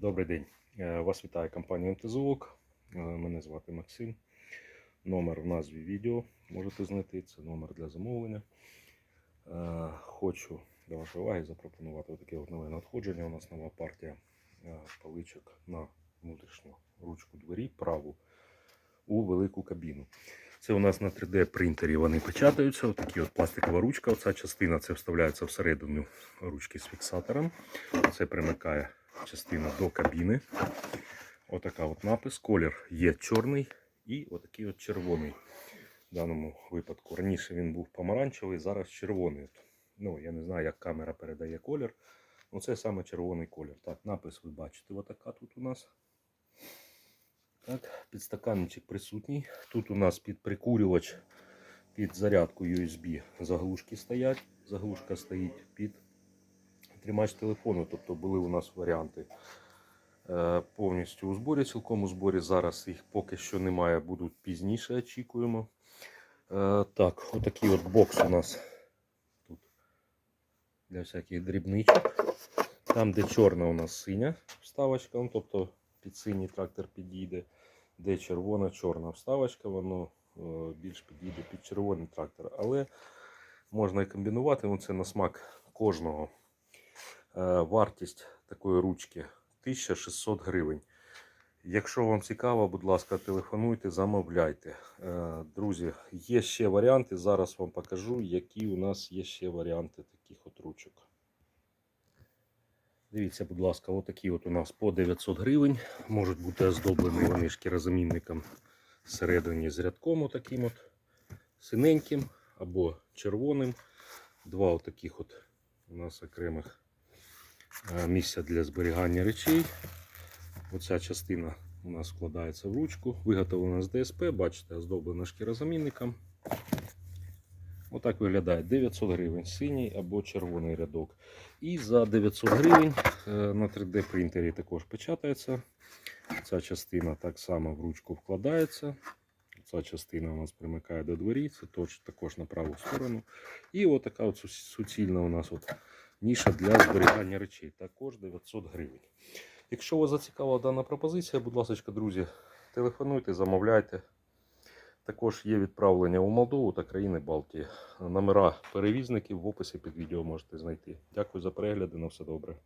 Добрий день. Е, Вас вітає компанія МТЗОК. Е, Мене звати Максим. Номер в назві відео можете знайти. Це номер для замовлення. Е, Хочу до вашої уваги запропонувати таке нове надходження. У нас нова партія паличок на внутрішню ручку двері праву у велику кабіну. Це у нас на 3D принтері вони печатаються. Отакі от пластикова ручка. Оця частина це вставляється всередину ручки з фіксатором. Це примикає частина до кабіни. Отака от напис. Колір є чорний і отакий от червоний. В даному випадку. Раніше він був помаранчевий, зараз червоний. Ну, я не знаю, як камера передає колір. Ну, це саме червоний колір. Так, напис ви бачите, отака тут у нас. Так, підстаканничок присутній. Тут у нас під прикурювач, під зарядку USB заглушки стоять. Заглушка стоїть під тримач телефону. Тобто були у нас варіанти е, повністю у зборі, цілком у зборі. Зараз їх поки що немає, будуть пізніше, очікуємо. Е, Так, отакий от бокс у нас тут для всяких дрібничок. Там, де чорна у нас синя вставочка, ну, тобто під синій трактор підійде, де червона, чорна вставочка, воно е, більш підійде під червоний трактор. Але можна і комбінувати, ну, це на смак кожного. Е, Вартість такої ручки 1600 гривень. Якщо вам цікаво, будь ласка, телефонуйте, замовляйте. Е, Друзі, є ще варіанти. Зараз вам покажу, які у нас є ще варіанти таких от ручок. Дивіться, будь ласка, отакі от у нас по 900 гривень. Можуть бути оздоблені вони шкірозамінником всередині з рядком отаким от синеньким або червоним. Два отаких от у нас окремих місця для зберігання речей. Оця частина у нас вкладається в ручку. Виготовлена з ДСП, бачите, оздоблена шкірозамінником. Отак виглядає 900 гривень синій або червоний рядок. І за 900 гривень е, на 3D принтері також печатається. Ця частина так само в ручку вкладається. Ця частина у нас примикає до двері, це також на праву сторону. І отака от суцільна у нас от ніша для зберігання речей. Також 900 гривень. Якщо вас зацікавила дана пропозиція, будь ласка, друзі, телефонуйте, замовляйте. Також є відправлення у Молдову та країни Балтії. Номера перевізників в описі під відео можете знайти. Дякую за перегляди. На все добре.